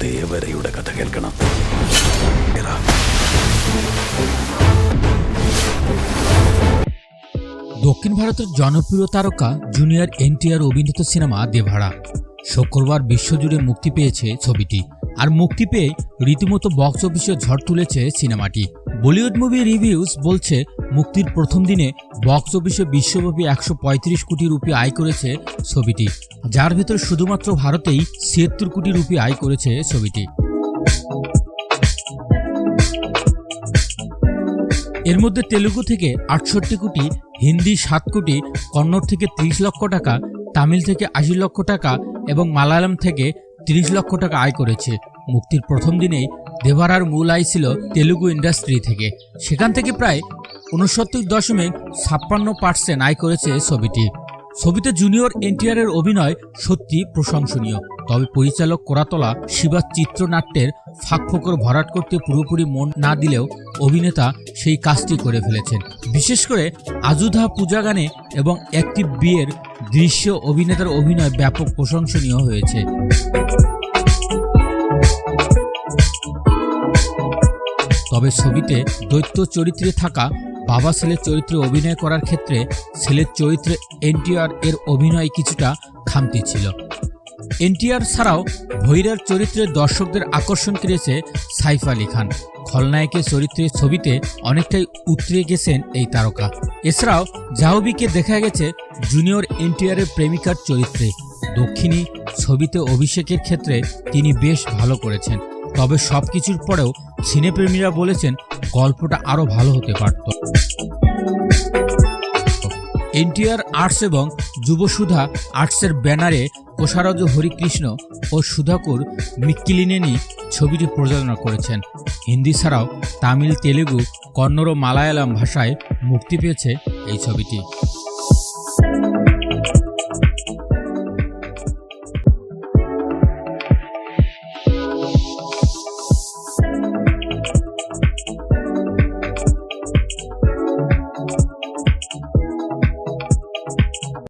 ദേവരയുടെ കഥ കേൾക്കണം എടാ, দক্ষিণ ভারতের জনপ্রিয় তারকা জুনিয়র এনটিআর অভিনীত সিনেমা দেভাড়া শুক্রবার বিশ্বজুড়ে মুক্তি পেয়েছে ছবিটি আর মুক্তি পেয়ে রীতিমতো বক্স অফিসে ঝড় তুলেছে সিনেমাটি। বলিউড মুভি রিভিউজ বলছে, মুক্তির প্রথম দিনে বক্স অফিসে বিশ্বব্যাপী একশো পঁয়ত্রিশ কোটি রুপি আয় করেছে ছবিটি। যার ভেতর শুধুমাত্র ভারতেই ছিয়াত্তর কোটি রুপি আয় করেছে ছবিটি। এর মধ্যে তেলুগু থেকে আটষট্টি কোটি, হিন্দি সাত কোটি, কন্নড় থেকে ত্রিশ লক্ষ টাকা, তামিল থেকে আশি লক্ষ টাকা এবং মালায়ালাম থেকে তিরিশ লক্ষ টাকা আয় করেছে। মুক্তির প্রথম দিনেই দেভারার মূল আয় ছিল তেলুগু ইন্ডাস্ট্রি থেকে। সেখান থেকে প্রায় উনসত্তর দশমিক ছাপ্পান্ন পার্সেন্ট আয় করেছে ছবিটি। ছবিতে জুনিয়র এনটিআরের অভিনয় সত্যি প্রশংসনীয়। তবে পরিচালক কোরাতলা শিবার চিত্রনাট্যের ফাঁক ফাঁকফোকর ভরাট করতে পুরোপুরি মন না দিলেও অভিনেতা সেই কাজটি করে ফেলেছেন। বিশেষ করে আজুধা পূজা গানে এবং একটি বিয়ের দৃশ্য অভিনেতার অভিনয় ব্যাপক প্রশংসনীয় হয়েছে। তবে ছবিতে দৈত্য চরিত্রে থাকা বাবা ছেলের চরিত্রে অভিনয় করার ক্ষেত্রে ছেলের চরিত্রে এনটিআর এর অভিনয় কিছুটা খামতি ছিল। এনটিআর ছাড়াও ভৈরার চরিত্রে দর্শকদের আকর্ষণ করেছে সাইফ আলী খান। খলনায়কের চরিত্রে ছবিতে অনেকটাই উতরে গেছেন এই তারকা। এছাড়াও জাহবিকে দেখা গেছে জুনিয়র এনটিআরের প্রেমিকার চরিত্রে। দক্ষিণী ছবিতে অভিষেকের ক্ষেত্রে তিনি বেশ ভালো করেছেন। তবে সবকিছুর পরেও সিনেপ্রেমীরা বলেছেন গল্পটা আরও ভালো হতে পারত। এনটিআর আর্টস এবং যুবসুধা আর্টসের ব্যানারে কোষারজ হরিকৃষ্ণ ও সুধাকুর মিক্কিলিনেনি ছবিটি প্রযোজনা করেছেন। হিন্দি ছাড়াও তামিল, তেলেগু, কন্নড় ও মালায়ালাম ভাষায় মুক্তি পেয়েছে এই ছবিটি।